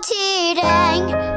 çirenk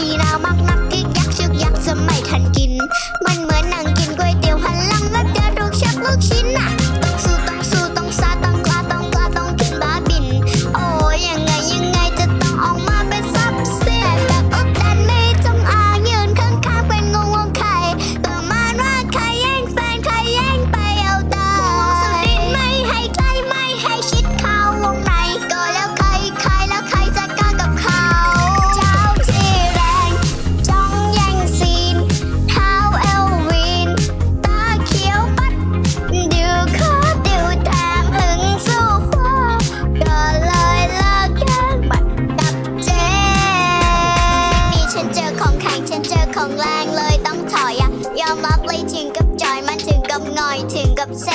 ลีนามักนักกิ๊กยักชึกยักษ์จะไม่ทันกิน ของแรงเลยต้องถอยอะยอมรับเลยถึงกับจอยมันถึงกับหน่อยถึงกับเซ